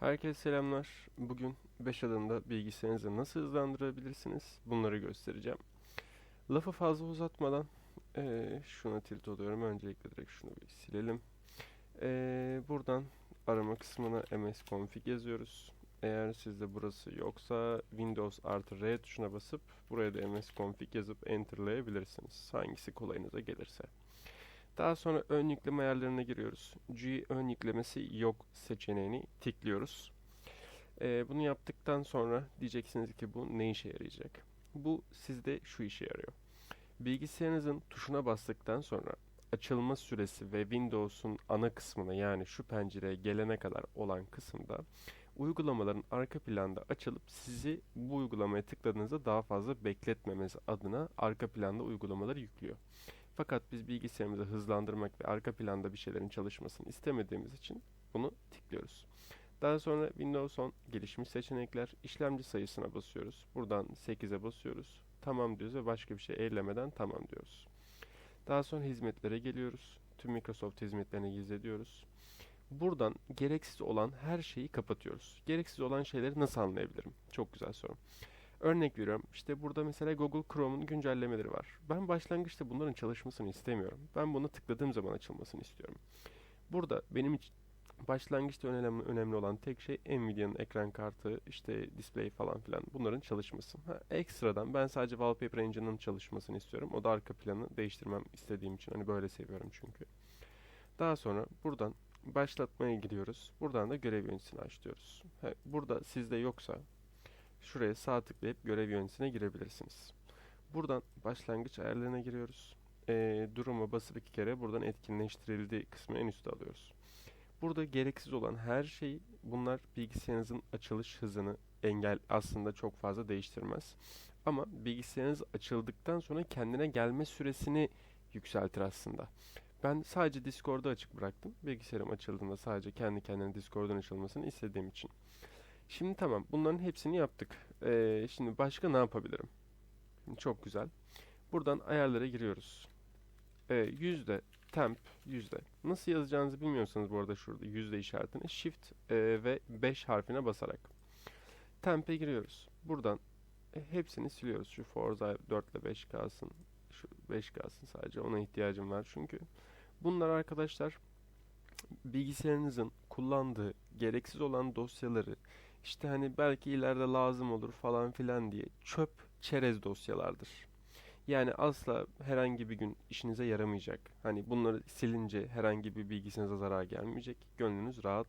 Herkese selamlar. Bugün 5 adımda bilgisayarınızı nasıl hızlandırabilirsiniz bunları göstereceğim. Lafı fazla uzatmadan eee, şuna tilt oluyorum. Öncelikle direkt şunu bir silelim. Eee, buradan arama kısmına msconfig yazıyoruz. Eğer sizde burası yoksa Windows artı R tuşuna basıp buraya da msconfig yazıp enterlayabilirsiniz. Hangisi kolayınıza gelirse. Daha sonra ön yükleme ayarlarına giriyoruz. G ön yüklemesi yok seçeneğini tıklıyoruz. Ee, bunu yaptıktan sonra diyeceksiniz ki bu ne işe yarayacak? Bu sizde şu işe yarıyor. Bilgisayarınızın tuşuna bastıktan sonra açılma süresi ve Windows'un ana kısmına yani şu pencereye gelene kadar olan kısımda uygulamaların arka planda açılıp sizi bu uygulamaya tıkladığınızda daha fazla bekletmemesi adına arka planda uygulamaları yüklüyor. Fakat biz bilgisayarımızı hızlandırmak ve arka planda bir şeylerin çalışmasını istemediğimiz için bunu tıklıyoruz. Daha sonra Windows 10 gelişmiş seçenekler işlemci sayısına basıyoruz. Buradan 8'e basıyoruz. Tamam diyoruz ve başka bir şey ellemeden tamam diyoruz. Daha sonra hizmetlere geliyoruz. Tüm Microsoft hizmetlerini gizlediyoruz. Buradan gereksiz olan her şeyi kapatıyoruz. Gereksiz olan şeyleri nasıl anlayabilirim? Çok güzel soru. Örnek veriyorum. İşte burada mesela Google Chrome'un güncellemeleri var. Ben başlangıçta bunların çalışmasını istemiyorum. Ben bunu tıkladığım zaman açılmasını istiyorum. Burada benim için başlangıçta önemli, önemli olan tek şey Nvidia'nın ekran kartı, işte display falan filan bunların çalışması. Ha, ekstradan ben sadece Wallpaper Engine'ın çalışmasını istiyorum. O da arka planı değiştirmem istediğim için. Hani böyle seviyorum çünkü. Daha sonra buradan başlatmaya gidiyoruz. Buradan da görev yöneticisini açıyoruz. Ha, burada sizde yoksa Şuraya sağ tıklayıp görev yöneticisine girebilirsiniz. Buradan başlangıç ayarlarına giriyoruz. E, duruma basıp iki kere buradan etkinleştirildi kısmı en üstte alıyoruz. Burada gereksiz olan her şey bunlar bilgisayarınızın açılış hızını engel aslında çok fazla değiştirmez. Ama bilgisayarınız açıldıktan sonra kendine gelme süresini yükseltir aslında. Ben sadece Discord'u açık bıraktım. Bilgisayarım açıldığında sadece kendi kendine Discord'un açılmasını istediğim için. Şimdi tamam bunların hepsini yaptık. Ee, şimdi başka ne yapabilirim? Şimdi çok güzel. Buradan ayarlara giriyoruz. Ee, yüzde temp yüzde. Nasıl yazacağınızı bilmiyorsanız bu arada şurada yüzde işaretini shift e, ve 5 harfine basarak. Temp'e giriyoruz. Buradan e, hepsini siliyoruz. Şu Forza 4 ile 5 kalsın. Şu 5 kalsın sadece ona ihtiyacım var çünkü. Bunlar arkadaşlar bilgisayarınızın kullandığı gereksiz olan dosyaları işte hani belki ileride lazım olur falan filan diye çöp çerez dosyalardır. Yani asla herhangi bir gün işinize yaramayacak. Hani bunları silince herhangi bir bilgisinize zarar gelmeyecek. Gönlünüz rahat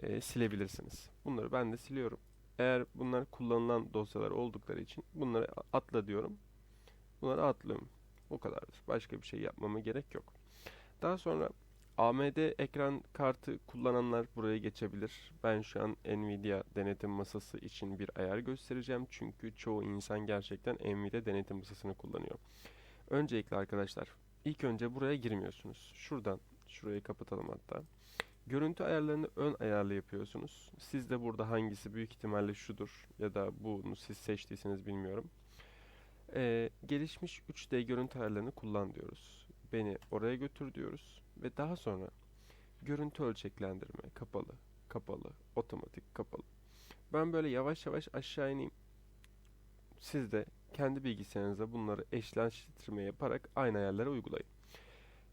e, silebilirsiniz. Bunları ben de siliyorum. Eğer bunlar kullanılan dosyalar oldukları için bunları atla diyorum. Bunları atlıyorum. O kadardır. Başka bir şey yapmama gerek yok. Daha sonra AMD ekran kartı kullananlar buraya geçebilir. Ben şu an Nvidia denetim masası için bir ayar göstereceğim. Çünkü çoğu insan gerçekten Nvidia denetim masasını kullanıyor. Öncelikle arkadaşlar ilk önce buraya girmiyorsunuz. Şuradan şurayı kapatalım hatta. Görüntü ayarlarını ön ayarlı yapıyorsunuz. Siz de burada hangisi büyük ihtimalle şudur ya da bunu siz seçtiyseniz bilmiyorum. Ee, gelişmiş 3D görüntü ayarlarını kullan diyoruz. Beni oraya götür diyoruz ve daha sonra görüntü ölçeklendirme kapalı, kapalı, otomatik kapalı. Ben böyle yavaş yavaş aşağı ineyim. Siz de kendi bilgisayarınıza bunları eşleştirme yaparak aynı ayarlara uygulayın.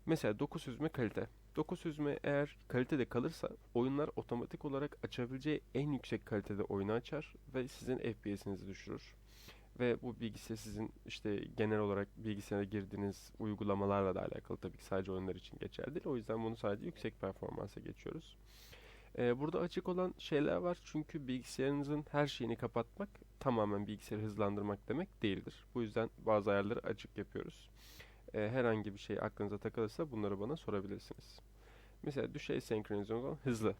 Mesela 9 süzme kalite. 9 süzme eğer kalitede kalırsa oyunlar otomatik olarak açabileceği en yüksek kalitede oyunu açar ve sizin FPS'inizi düşürür ve bu bilgisayar sizin işte genel olarak bilgisayara girdiğiniz uygulamalarla da alakalı tabii ki sadece oyunlar için geçerli değil. O yüzden bunu sadece yüksek performansa geçiyoruz. Ee, burada açık olan şeyler var çünkü bilgisayarınızın her şeyini kapatmak tamamen bilgisayarı hızlandırmak demek değildir. Bu yüzden bazı ayarları açık yapıyoruz. Ee, herhangi bir şey aklınıza takılırsa bunları bana sorabilirsiniz. Mesela düşey senkronizasyon hızlı.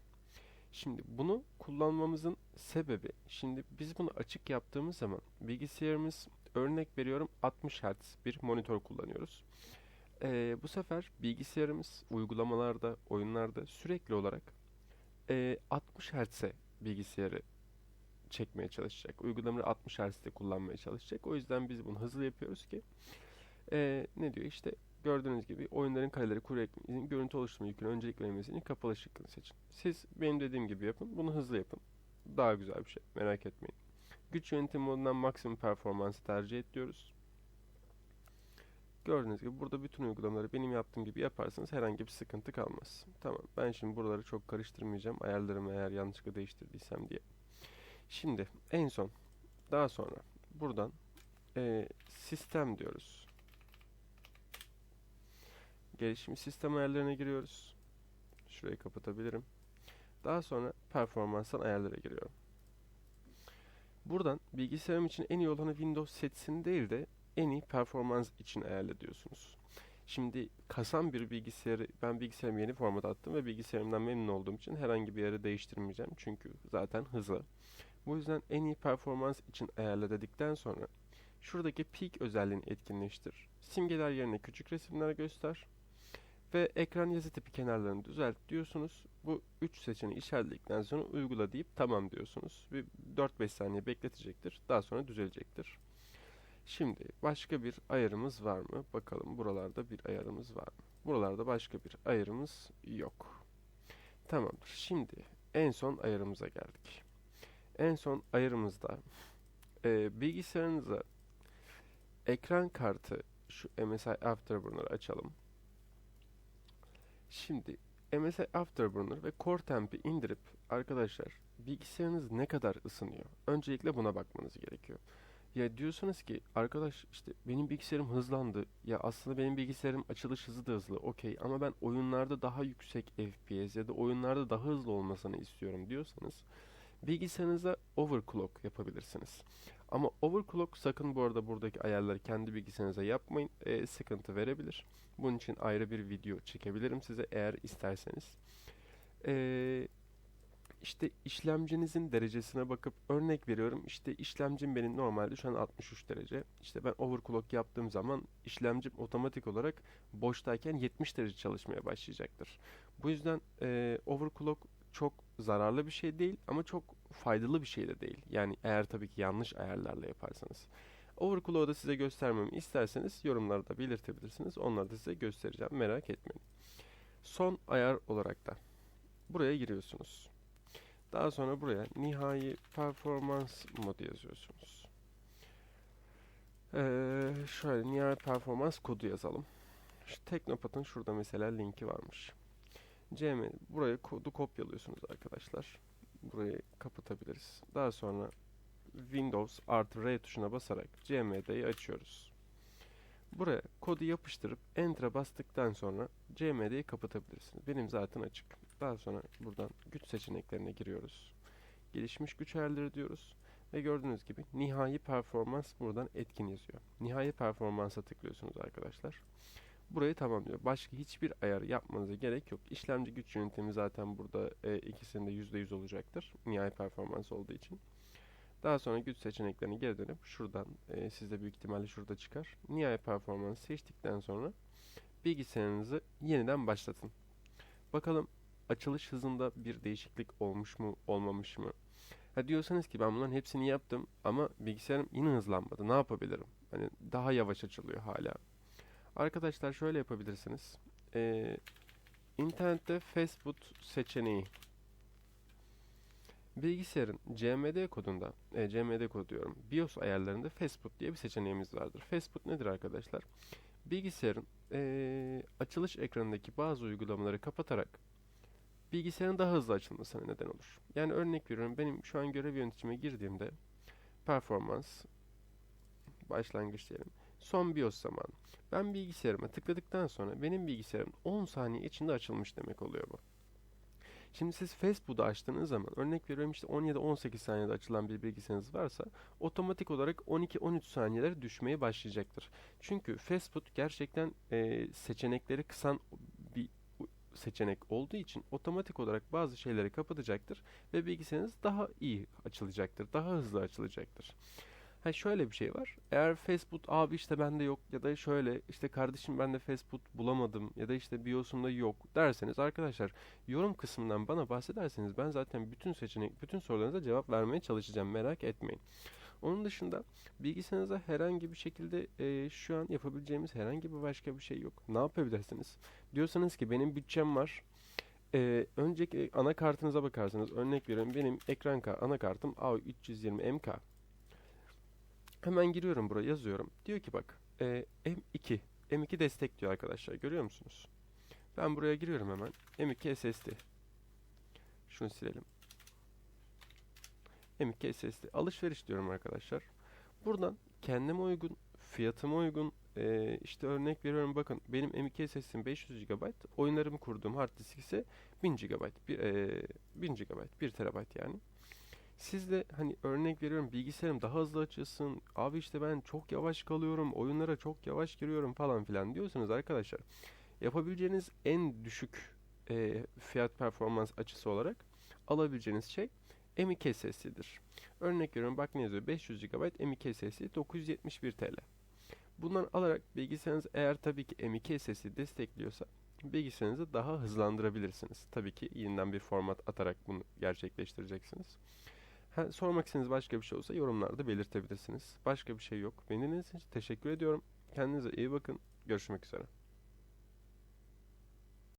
Şimdi bunu kullanmamızın sebebi, şimdi biz bunu açık yaptığımız zaman bilgisayarımız örnek veriyorum 60 Hz bir monitör kullanıyoruz. Ee, bu sefer bilgisayarımız uygulamalarda, oyunlarda sürekli olarak e, 60 Hz'e bilgisayarı çekmeye çalışacak. Uygulamaları 60 Hz'de kullanmaya çalışacak. O yüzden biz bunu hızlı yapıyoruz ki e, ne diyor işte gördüğünüz gibi oyunların kareleri kuru ekmeğinin görüntü oluşturma yükünü öncelik verilmesini kapalı şıkkını seçin. Siz benim dediğim gibi yapın. Bunu hızlı yapın. Daha güzel bir şey. Merak etmeyin. Güç yönetim modundan maksimum performansı tercih et diyoruz. Gördüğünüz gibi burada bütün uygulamaları benim yaptığım gibi yaparsanız herhangi bir sıkıntı kalmaz. Tamam ben şimdi buraları çok karıştırmayacağım. Ayarlarımı eğer yanlışlıkla değiştirdiysem diye. Şimdi en son daha sonra buradan e, sistem diyoruz. Gelişmiş sistem ayarlarına giriyoruz. Şurayı kapatabilirim. Daha sonra performanstan ayarlara giriyorum. Buradan bilgisayarım için en iyi olanı Windows seçsin değil de en iyi performans için ayarla diyorsunuz. Şimdi kasan bir bilgisayarı, ben bilgisayarımı yeni format attım ve bilgisayarımdan memnun olduğum için herhangi bir yere değiştirmeyeceğim. Çünkü zaten hızlı. Bu yüzden en iyi performans için ayarla dedikten sonra şuradaki peak özelliğini etkinleştir. Simgeler yerine küçük resimler göster. Ve ekran yazı tipi kenarlarını düzelt diyorsunuz. Bu 3 seçeneği işaretledikten sonra uygula deyip tamam diyorsunuz. Bir 4-5 saniye bekletecektir. Daha sonra düzelecektir. Şimdi başka bir ayarımız var mı? Bakalım buralarda bir ayarımız var mı? Buralarda başka bir ayarımız yok. Tamamdır. Şimdi en son ayarımıza geldik. En son ayarımızda e, bilgisayarınıza ekran kartı şu MSI Afterburner'ı açalım. Şimdi MSI Afterburner ve Core Temp'i indirip arkadaşlar bilgisayarınız ne kadar ısınıyor? Öncelikle buna bakmanız gerekiyor. Ya diyorsunuz ki arkadaş işte benim bilgisayarım hızlandı. Ya aslında benim bilgisayarım açılış hızı da hızlı. Okey ama ben oyunlarda daha yüksek FPS ya da oyunlarda daha hızlı olmasını istiyorum diyorsanız bilgisayarınıza overclock yapabilirsiniz. Ama overclock sakın bu arada buradaki ayarları kendi bilgisayarınıza yapmayın. E, sıkıntı verebilir. Bunun için ayrı bir video çekebilirim size eğer isterseniz. Eee işte işlemcinizin derecesine bakıp örnek veriyorum. İşte işlemcim benim normalde şu an 63 derece. İşte ben overclock yaptığım zaman işlemcim otomatik olarak boştayken 70 derece çalışmaya başlayacaktır. Bu yüzden e, overclock çok zararlı bir şey değil ama çok faydalı bir şey de değil. Yani eğer tabii ki yanlış ayarlarla yaparsanız. Overclock'u da size göstermemi isterseniz yorumlarda belirtebilirsiniz. Onları da size göstereceğim. Merak etmeyin. Son ayar olarak da buraya giriyorsunuz. Daha sonra buraya nihai performans modu yazıyorsunuz. Ee, şöyle nihai performans kodu yazalım. Şu Teknopat'ın şurada mesela linki varmış. CM buraya kodu kopyalıyorsunuz arkadaşlar. Burayı kapatabiliriz. Daha sonra Windows artı R tuşuna basarak CMD'yi açıyoruz. Buraya kodu yapıştırıp Enter'a bastıktan sonra CMD'yi kapatabilirsiniz. Benim zaten açık. Daha sonra buradan güç seçeneklerine giriyoruz. Gelişmiş güç ayarları diyoruz. Ve gördüğünüz gibi nihai performans buradan etkin yazıyor. Nihai performansa tıklıyorsunuz arkadaşlar. Burayı tamamlıyor. Başka hiçbir ayar yapmanıza gerek yok. İşlemci güç yönetimi zaten burada e, ikisinde %100 olacaktır. Nihai performans olduğu için. Daha sonra güç seçeneklerine geri dönüp şuradan e, sizde büyük ihtimalle şurada çıkar. Nihai performans seçtikten sonra bilgisayarınızı yeniden başlatın. Bakalım açılış hızında bir değişiklik olmuş mu olmamış mı? Ha diyorsanız ki ben bunların hepsini yaptım ama bilgisayarım yine hızlanmadı. Ne yapabilirim? Hani daha yavaş açılıyor hala. Arkadaşlar şöyle yapabilirsiniz. Ee, internette fastboot seçeneği Bilgisayarın CMD kodunda, e, CMD kodu diyorum, BIOS ayarlarında fastboot diye bir seçeneğimiz vardır. Fastboot nedir arkadaşlar? Bilgisayarın e, açılış ekranındaki bazı uygulamaları kapatarak bilgisayarın daha hızlı açılmasına neden olur. Yani örnek veriyorum benim şu an görev yöneticime girdiğimde performans başlangıç diyelim. Son BIOS zamanı. Ben bilgisayarıma tıkladıktan sonra benim bilgisayarım 10 saniye içinde açılmış demek oluyor bu. Şimdi siz Facebook'u açtığınız zaman örnek veriyorum işte 17-18 saniyede açılan bir bilgisayarınız varsa otomatik olarak 12-13 saniyeler düşmeye başlayacaktır. Çünkü Facebook gerçekten e, seçenekleri kısan bir seçenek olduğu için otomatik olarak bazı şeyleri kapatacaktır ve bilgisayarınız daha iyi açılacaktır, daha hızlı açılacaktır. Ha şöyle bir şey var. Eğer Facebook abi işte bende yok ya da şöyle işte kardeşim ben de Facebook bulamadım ya da işte BIOS'umda yok derseniz arkadaşlar yorum kısmından bana bahsederseniz ben zaten bütün seçenek bütün sorularınıza cevap vermeye çalışacağım merak etmeyin. Onun dışında bilgisayarınıza herhangi bir şekilde e, şu an yapabileceğimiz herhangi bir başka bir şey yok. Ne yapabilirsiniz? Diyorsanız ki benim bütçem var. E, önceki anakartınıza bakarsınız. Örnek veriyorum benim ekran ka- anakartım A320MK. Hemen giriyorum buraya yazıyorum. Diyor ki bak e, M2. M2 destekliyor arkadaşlar. Görüyor musunuz? Ben buraya giriyorum hemen. M2 SSD. Şunu silelim. M2 SSD. Alışveriş diyorum arkadaşlar. Buradan kendime uygun, fiyatıma uygun e, işte örnek veriyorum bakın benim M2 SSD'm 500 GB, oyunlarımı kurduğum hard disk ise 1000 GB, bir, e, 1000 GB, 1 TB yani. Siz de hani örnek veriyorum bilgisayarım daha hızlı açılsın, abi işte ben çok yavaş kalıyorum, oyunlara çok yavaş giriyorum falan filan diyorsanız arkadaşlar yapabileceğiniz en düşük e, fiyat performans açısı olarak alabileceğiniz şey M2 SSD'dir. Örnek veriyorum bak ne yazıyor 500 GB M2 SSD 971 TL. Bundan alarak bilgisayarınız eğer tabii ki M2 SSD destekliyorsa bilgisayarınızı daha hızlandırabilirsiniz. Tabii ki yeniden bir format atarak bunu gerçekleştireceksiniz. Ha, sormak istediğiniz başka bir şey olsa yorumlarda belirtebilirsiniz. Başka bir şey yok. Beni için teşekkür ediyorum. Kendinize iyi bakın. Görüşmek üzere.